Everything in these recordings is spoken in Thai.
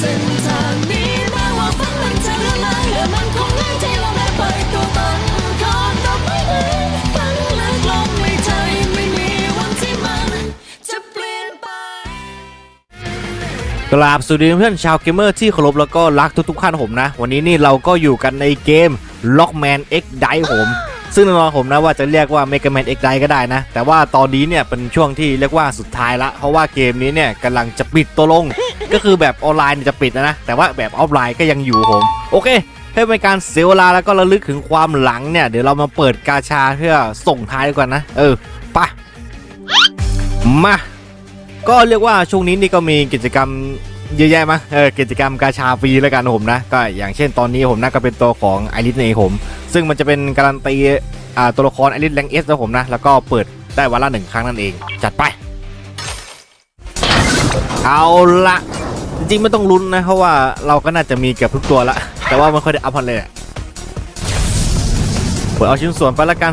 เส้นทางนี้แม้ว่าฝันมันจะละลายและมันคงง่ายที่เราได้ไปตัวตนคอนดอกไม้เล็กฝันลึกลงไม่ใช่ไม่มีวันที่มันจะเปลี่ยนไปกราบสวัสดีเพื่อนชาวเกมเมอร์ที่เคารพแล้วก็รักทุกๆท่านผมนะ วันนี้นี่เราก็อยู่กันในเกม Lockman X d i ผม ซึ่งแน่นอนผมนะว่าจะเรียกว่า Mega Man X d i ก็ได้นะ แต่ว่าตอนนี้เนี่ยเป็นช่วงที่เรียกว่าสุดท้ายละ เพราะว่าเกมนี้เนี่ยกำลังจะปิดตัวลง ก็คือแบบออนไลน์จะปิดนะนะ แต่ว่าแบบออฟไลน์ก็ยังอยู่ผม โอเคเพื่อเป็นการเสียเวลาแล้วก็ระลึกถึงความหลังเนี่ย เดี๋ยวเรามาเปิดกาชาเพื่อส่งท้ายดีกว่อนนะ เออไปมา ก็เรียกว่าช่วงนี้นี่ก็มีกิจกรรม เยอะแยะมั้งเออกิจกรรมกาชาฟรีแล้วกันผมนะ ก็อย่างเช่นตอนนี้ผมนะก็เป็นตัวของไอริสเองผม ซึ่งมันจะเป็นการันตีอ่าตัวละครไอริสแรงเอสนะผมนะ แล้วก็เปิดได้วันละหนึ่งครั้งนั่นเอง จัดไป เอาละจริงๆไม่ต้องลุ้นนะ เพราะว่าเราก็น่าจะมีเกือบทุกตัวละ แต่ว่ามันค่อยได้อัพพันเลยอะเปิดเอาชิ้นส่วนไปแล้วกัน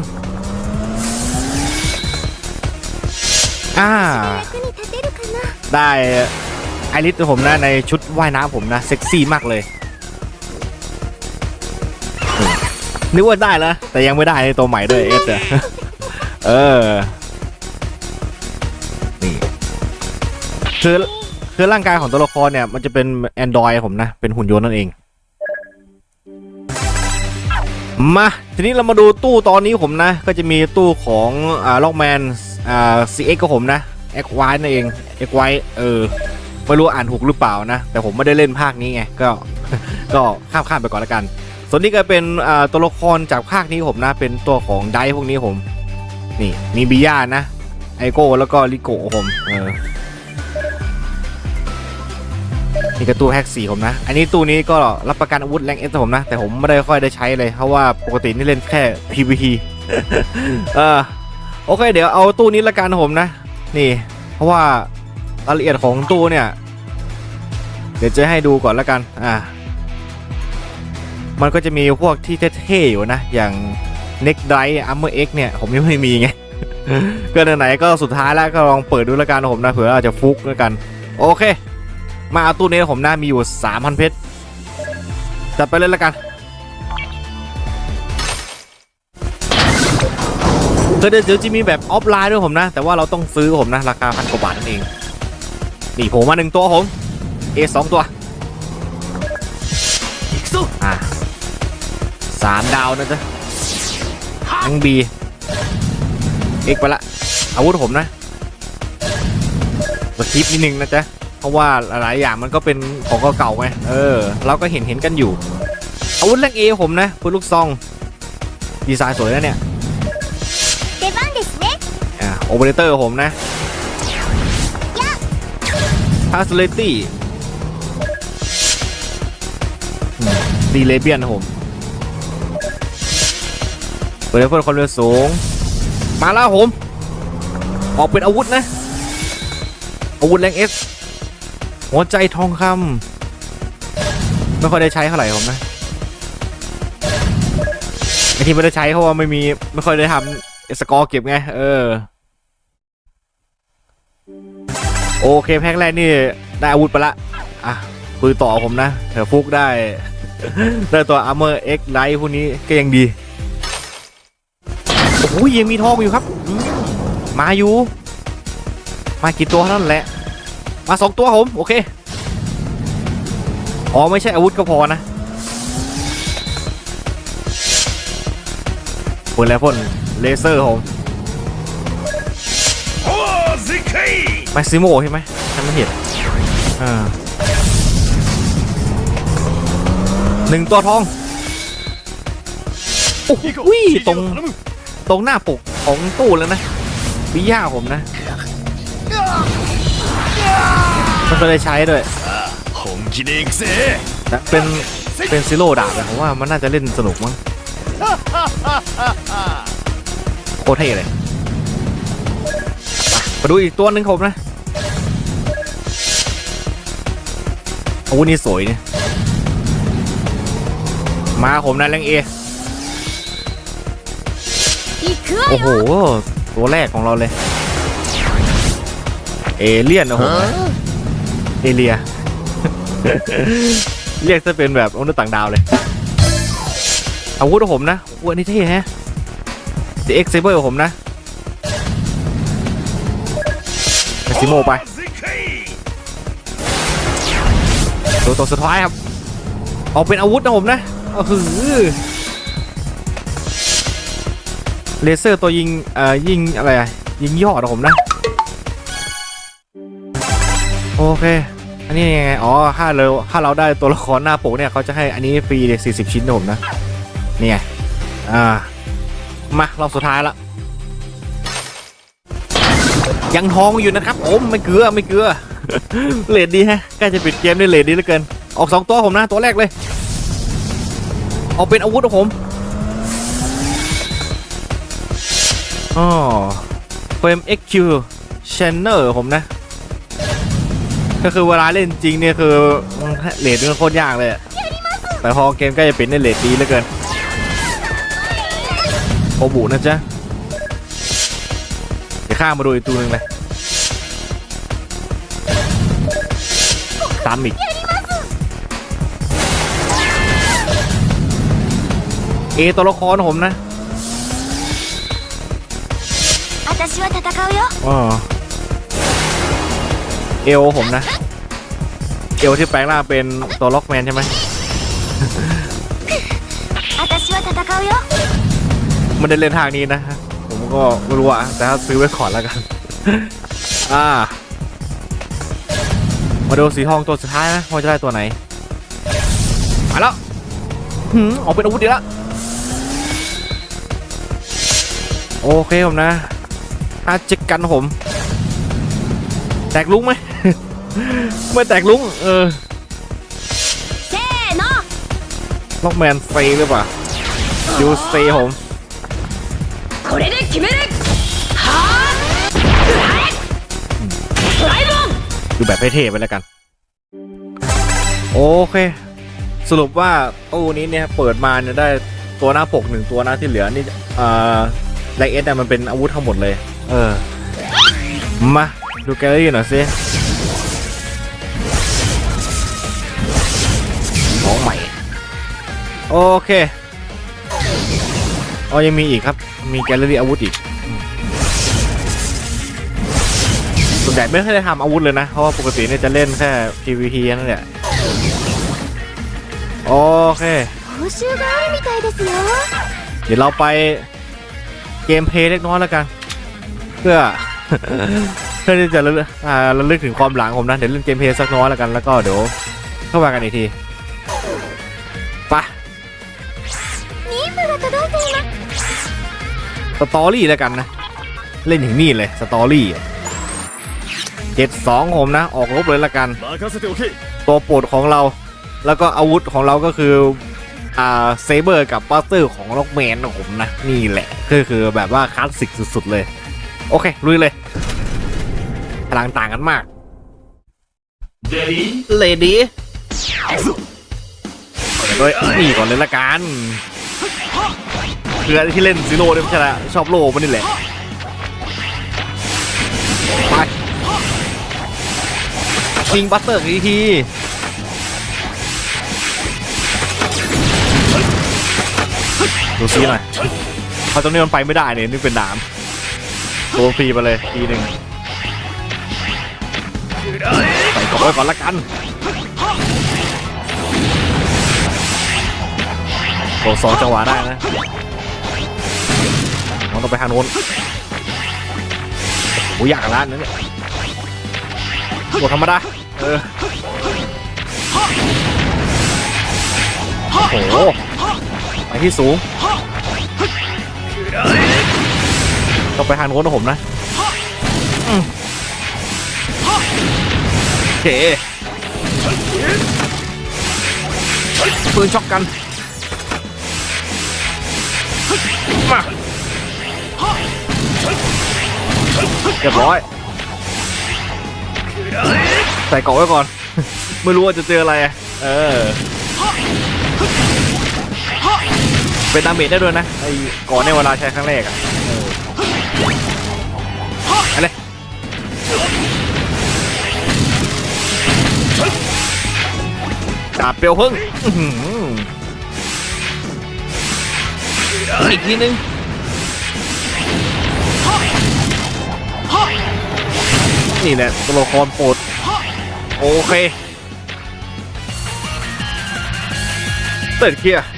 อ่าได้ ไอริสผมนะในชุดว่ายน้ำผมนะเซ็กซี่มากเลย นึกว่าได้แล้ว แต่ยังไม่ได้ในตัวใหม่ด้วยเอสเออ นี่คือคือร่างกายของตัวละครเนี่ย มันจะเป็น Android ผมนะ เป็นหุ่นยนต์นั่นเอง มา ทีนี้เรามาดูตู้ตอนนี้ผมนะ ก็จะมีตู้ของอ่าล็อกแมนอ่า CX ก็ผมนะ X Y นั่นเอง X Y เออ ไม่รู้อ่านถูกหรือเปล่านะ แต่ผมไม่ได้เล่นภาคนี้ไง ก็ ก็ข้ามข้ามไปก่อนแล้วกัน ส่วนนี้ก็เป็นตัวละครจากภาคนี้ผมนะ เป็นตัวของไดพวกนี้ผม นี่มีบิย่านะ ไอโก้แล้วก็ลิโกผม เออ นี่ก็ตู้แฮกสี่ผมนะ อันนี้ตู้นี้ก็รับประกันอาวุธแรงเอสผมนะ แต่ผมไม่ได้ค่อยได้ใช้เลย เพราะว่าปกตินี่เล่นแค่ PVP เออ โอเค เดี๋ยวเอาตู้นี้ละกันผมนะ นี่ เพราะว่ารายละเอียดของตู้เนี่ย เดี๋ยวจะให้ดูก่อนละกัน อ่า มันก็จะมีพวกที่เท่ๆอยู่นะ อย่าง Neck Drive Armor X เนี่ย ผมยังไม่มีไง ก็ไหนๆก็สุดท้ายแล้วก็ลองเปิดดูละกันผมนะเผื่ออาจจะฟุกละกัน โอเค มาเอาตู้นี้ผมนะมีอยู่ 3,000 เพชร จัดไปเลยละกันคือเดี๋ยวจะมีแบบออฟไลน์ด้วยผมนะ แต่ว่าเราต้องซื้อผมนะ ราคาพันกว่าบาทนั่นเอง นี่ผมมาหนึ่งตัวผม เอสองตัวอ่าสามดาวนะจ๊ะทั้งบีเอกไปละ อาวุธผมนะมาคิดนิดนึงนะจ๊ะเพราะว่าหลายอย่างมันก็เป็นของเก่าๆไงเออ เราก็เห็นเห็นกันอยู่ อาวุธแรงเอผมนะปืนลูกซอง ดีไซน์สวยนะเนี่ยโอเปอเรเตอร์ผมนะพาสเลตี้ ดีเลเบียนผมเปิดเพื่อความเร็วสูง มาแล้วผม ออกเป็นอาวุธนะ อาวุธแรงเอสหัวใจทองคำไม่ค่อยได้ใช้เท่าไหร่ผมนะไอที่ไม่ได้ใช้เพราะว่าไม่มีไม่ค่อยได้ทำสกอร์เก็บไง เออ โอเคแพ็คแรกนี่ได้อาวุธไปละ อะคุยต่อผมนะเถอะฟุกได้ ได้ตัว Armor X Light พวกนี้ก็ยังดี โอ้โหยังมีทองอยู่ครับอืมมาอยู่ มากี่ตัวเท่านั้นแหละ มาสองตัวผมโอเค อ๋อไม่ใช่อาวุธก็พอนะปืนแล้วพ่นเลเซอร์ผมแม็กซิโมใช่ไหมฉันไม่เห็นอ่า หนึ่งตัวทองโอ้ยตรงตรงหน้าปกของตู้แล้วนะพี่ย่าผมนะมันก็เลยใช้ด้วยนะเป็นเป็นซิโร่ดาบนะผมว่ามันน่าจะเล่นสนุกมั้งโคตรเท่เลยมาดูอีกตัวหนึ่งผบนะโอ้นี่สวยเนี่ย มาผมนะแรงเอโอ้โห ตัวแรกของเราเลย เอเลียนนะผมเอเลีย เรียกจะเป็นแบบมนุษย์ต่างดาวเลย อาวุธของผมนะอาวนี่เท่ฮะเด็ก Saber ของผมนะซิโมไปตัวตัวสุดท้ายครับออกเป็นอาวุธนะผมนะ เออหือเลเซอร์ตัวยิงเอ่อยิงอะไรอะยิงยอดนะผมนะ โอเค อันนี้ยังไง อ๋อถ้าเราถ้าเราได้ตัวละครหน้าปกเนี่ยเขาจะให้อันนี้ฟรีเลย40ชิ้นนะผมนะ นี่ไง อ่า มารอบสุดท้ายละยังทองอยู่นะครับผมไม่เกลือไม่เกลือเลดดีฮะใกล้จะปิดเกมได้เลดดีเหลือเกิน ออกสองตัวผมนะ ตัวแรกเลย ออกเป็นอาวุธของผมอ๋อเฟรม XQ Channel ผมนะ ก็คือเวลาเล่นจริงเนี่ยคือเลดมันโคตรยากเลย แต่พอเกมใกล้จะปิดเนี่ยเลดดีเหลือเกินโอบุนะจ๊ะเดี๋ยวข้ามาดูอีกตัวหนึ่งเลยตามอีก เอตัวละครผมนะอเอลผมนะ เอลที่แปลงร่างเป็นตัวล็อกแมนใช่ไหมมันเดินเล่นทางนี้นะ ผมก็ไม่รู้อะแต่ถ้าซื้อไว้ขอนแล้วกัน อ่า มาดูสีทองตัวสุดท้ายนะว่าจะได้ตัวไหนมาแล้วออกเป็นอาวุธดีแล้ว โอเคผมนะอาจิกันผม แตกลุ้งไหม ไม่แตกลุ้งเออล็อกแมนเฟหรือเปล่ายูเซผมดูแบบเท่ๆไปแล้วกัน โอเค สรุปว่าตู้นี้เนี่ย เปิดมาเนี่ยได้ตัวหน้าปกหนึ่งตัวหน้าที่เหลือนี่อ่า ไดเอสอะมันเป็นอาวุธทั้งหมดเลย เออ มาดูแกลเลอรี่หน่อยสิของใหม่ โอเคอ๋อยังมีอีกครับ มีแกลเลอรี่อาวุธอีกส่วนใหญ่ไม่เคยได้ทำอาวุธเลยนะ เพราะว่าปกติเนี่ยจะเล่นแค่ PVP นั่นแหละ โอเค เดี๋ยวเราไป เกมเพลย์เล็กน้อยแล้วกัน เพื่อเพื่อที่จะระลึกอ่าระลึกถึงความหลังผมนะเดี๋ยวเล่นเกมเพลย์สักน้อยแล้วกันแล้วก็เดี๋ยวเข้ามากันอีกทีไปะสตอรี่แล้วกันนะ เล่นอย่างนี้เลยสตอรี่เจ็ดสองผมนะ ออกลบเลยละกัน ตัวโปรดของเรา แล้วก็อาวุธของเราก็คือ อ่าเซเบอร์กับบัสเตอร์ของล็อกแมนของผมนะ นี่แหละก็คือแบบว่าคลาสสิกสุดๆเลย โอเค ลุยเลย พลังต่างกันมากเลดี้ด้วยนี่ก่อนเลยละกันเพื่อนที่เล่นซิโร่เนี่ยใช่ละชอบโล่มันนี่แหละไปชิงบัสเตอร์อีกที ดูซีหน่อยเพราตรงนี้มันไปไม่ได้เนี่ยนี่เป็นน้ำโดนฟรีไปเลยทีหนึ่งใส่กรอบไว้ก่อนละกันโดนสองจังหวะได้นะมันต้องไปทางโน้นโอ้ยอยากกับร้านนั้นเนี่ยบทธรรมดาเออโอ้โหไปที่สูง ต้องไปทางโน้นนะผมนะโอเคปืนช็อกกัน มาเรียบร้อย ใส่เกาะไว้ก่อน ไม่รู้ว่าจะเจออะไร เออ เป็นดาเมจได้ด้วยนะไอ้ก่อนในเวลาใช้ครั้งแรกอะออไปเลยดาบเปลวพึ่งอีกทีนึงนี่แหละตัวละครโปรดโอเคเติร์ดเคียร์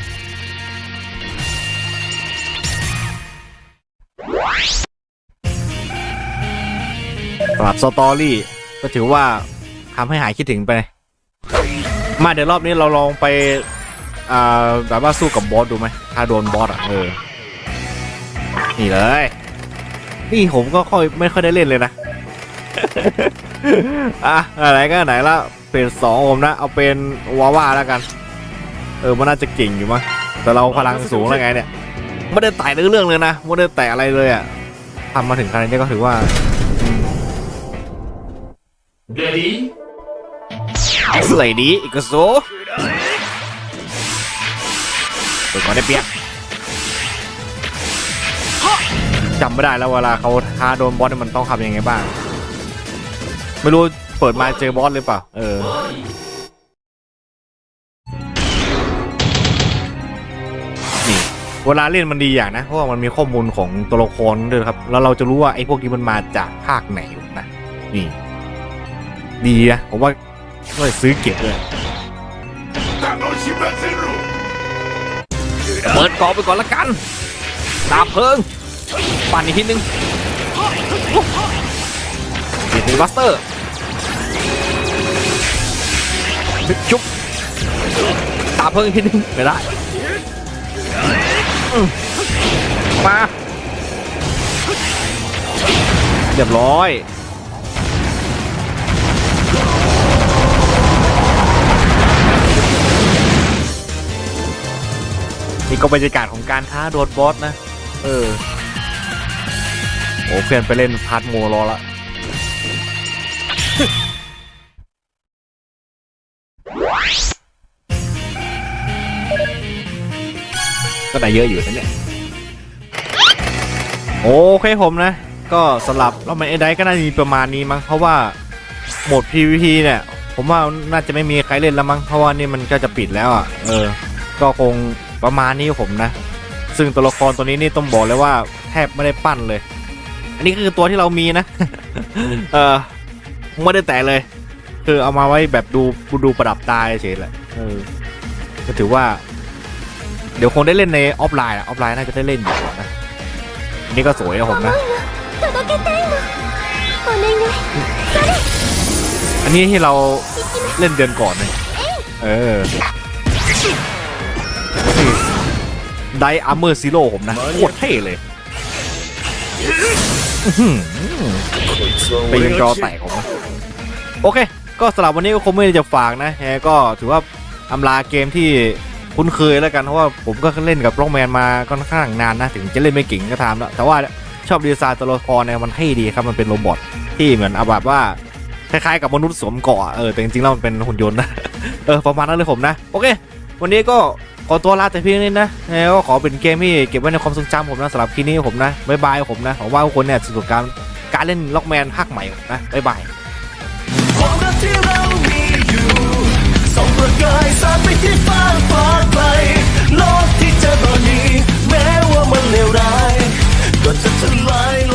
สำหรับสตอรี่ก็ถือว่าทำให้หายคิดถึงไป มาเดี๋ยวรอบนี้เราลองไปแบบว่าสู้กับบอสดูไหมถ้าโดนบอสอะเออ นี่เลย นี่ผมก็ค่อยไม่ค่อยได้เล่นเลยนะ อะไหนก็ไหนละเป็นสองผมนะ เอาเป็นวาว่าแล้วกัน เออมันน่าจะเก่งอยู่มั้งแต่เราพลังสูงแล้วไงเนี่ย ไม่ได้ไต่เรื่องเรื่องเลยนะ ไม่ได้แตะอะไรเลยอะทำมาถึงขนาดนี้ก็ถือว่า Ready? สวยดีอีกโซเปิดก่อนได้เปียกจำไม่ได้แล้วเวลาเขาท้าโดนบอสมันต้องทำยังไงบ้าง ไม่รู้เปิดมาเจอบอสหรือเปล่า เออเวลาเล่นมันดีอย่างนะ เพราะว่ามันมีข้อมูลของตัวละครด้วยครับ แล้วเราจะรู้ว่าไอ้พวกนี้มันมาจากภาคไหนนะ นี่ ดีนะผมว่าก็เลยซื้อเก็บเลยเปิดกอไปก่อนละกันดาบเพลิงปั่นอีกทีนึงเปลี่ยนเป็นบัสเตอร์ชุบดาบเพลิงอีกทีนึงไม่ได้มาเรียบร้อย นี่ก็บรรยากาศของการท้าโดนบอสนะ เออ โอ้เพื่อนไปเล่นพาร์ทโมรอละก็ได้เยอะอยู่นะเนี่ย โอเคผมนะ ก็สำหรับเราไม่ไอ้ได้ก็น่าจะมีประมาณนี้มั้ง เพราะว่าโหมด PVP เนี่ย ผมว่าน่าจะไม่มีใครเล่นแล้วมั้ง เพราะว่านี่มันก็จะปิดแล้วอะ เออ ก็คง ประมาณนี้ผมนะ ซึ่งตัวละครตัวนี้นี่ต้องบอกเลยว่าแทบไม่ได้ปั้นเลย อันนี้คือตัวที่เรามีนะ เออไม่ได้แตะเลย คือเอามาไว้แบบดูดูประดับตายเฉยแหละเออก็ถือว่า เดี๋ยวคงได้เล่นในออฟไลน์อออฟไลน์น่าจะได้เล่นอยู่นะนี่ก็สวยนะผมนะอันนี้ที่เราเล่นเดือนก่อนเลยเออ ไดอาร์เมอร์ซิโร่ผมนะโคตรเท่เลยอื้อหือปีนจอแตกผมนะโอเค ก็สำหรับวันนี้ก็คงไม่ได้จะฝากนะแฮก็ถือว่าอำลาเกมที่คุ้นเคยแล้วกัน เพราะว่าผมก็เล่นกับล็อกแมนมาค่อนข้างนานนะ ถึงจะเล่นไม่เก่งก็ตามแล้ว แต่ว่าชอบดีไซน์ตัวละครเนี่ยมันเท่ดีครับ มันเป็นโรบอทที่เหมือนเอาแบบว่าคล้ายๆกับมนุษย์สวมเกราะเออแต่จริงๆแล้วมันเป็นหุ่นยนต์นะเออประมาณนั้นเลยผมนะ โอเค วันนี้ก็ ขอตัวลาแต่เพียงนี้นะแล้วก็ขอเป็นเกมที่เก็บไว้ในความทรงจำผมนะสำหรับคลิปนี้ผมนะบ๊ายบายผมนะหวังว่าทุกคนเนี่ยสนุกกับการเล่นล็อกแมนภาคใหม่นะบ๊ายบายความรักที่เรามีอยู่ส่องประกายสาดไปที่ฟ้าฟ้าไกลโลกที่เจอตอนนี้แม้ว่ามันเลวร้ายก็จะทลายลง